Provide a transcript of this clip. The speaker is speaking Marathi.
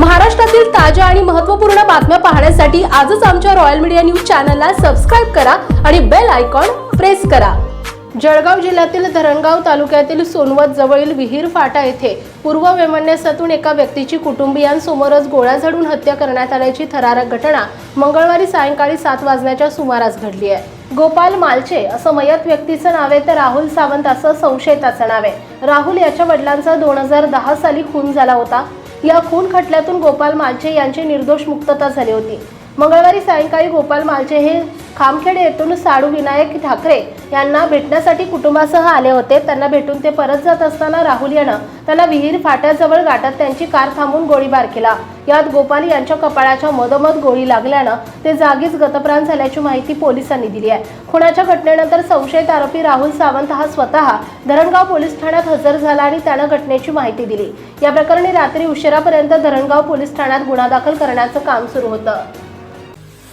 महाराष्ट्रातील ताज्या आणि महत्त्वपूर्ण बातम्या पाहण्यासाठी आजच आमच्या रॉयल मीडिया न्यूज चॅनलला सबस्क्राईब करा आणि बेल आयकॉन प्रेस करा. जळगाव जिल्ह्यातील धरणगाव तालुक्यातील सोनवत जवळील विहीर फाटा येथे पूर्व वैमनस्यातून एका व्यक्तीची कुटुंबियांसमोरच गोळ्या झाडून हत्या करण्यात आल्याची थरारक घटना मंगळवारी सायंकाळी सात वाजण्याच्या सुमारास घडली आहे. गोपाल मालचे असं मयत व्यक्तीचं नाव आहे तर राहुल सावंत असं संशयिताचं नाव आहे. राहुल याच्या वडिलांचा दोन हजार दहा साली खून झाला होता. या खून खटल्यातून गोपाल मालचे यांची निर्दोष मुक्तता झाली होती. मंगळवारी सायंकाळी गोपाल मालचे हे खामखेड येथून साडू विनायक ठाकरे यांना भेटण्यासाठी कुटुंबासह आले होते. त्यांना भेटून ते परत जात असताना राहुल यानं त्यांना विहीर फाट्याजवळ गाठत त्यांची कार थांबून गोळीबार केला. यात गोपाल यांच्या कपाळाच्या मधोमध गोळी लागल्यानं ते जागीच गतप्राण झाल्याची माहिती पोलिसांनी दिली आहे. खुनाच्या घटनेनंतर संशयित आरोपी राहुल सावंत हा स्वतः धरणगाव पोलीस ठाण्यात हजर झाला आणि त्यानं घटनेची माहिती दिली. या प्रकरणी रात्री उशिरापर्यंत धरणगाव पोलीस ठाण्यात गुन्हा दाखल करण्याचं काम सुरू होतं.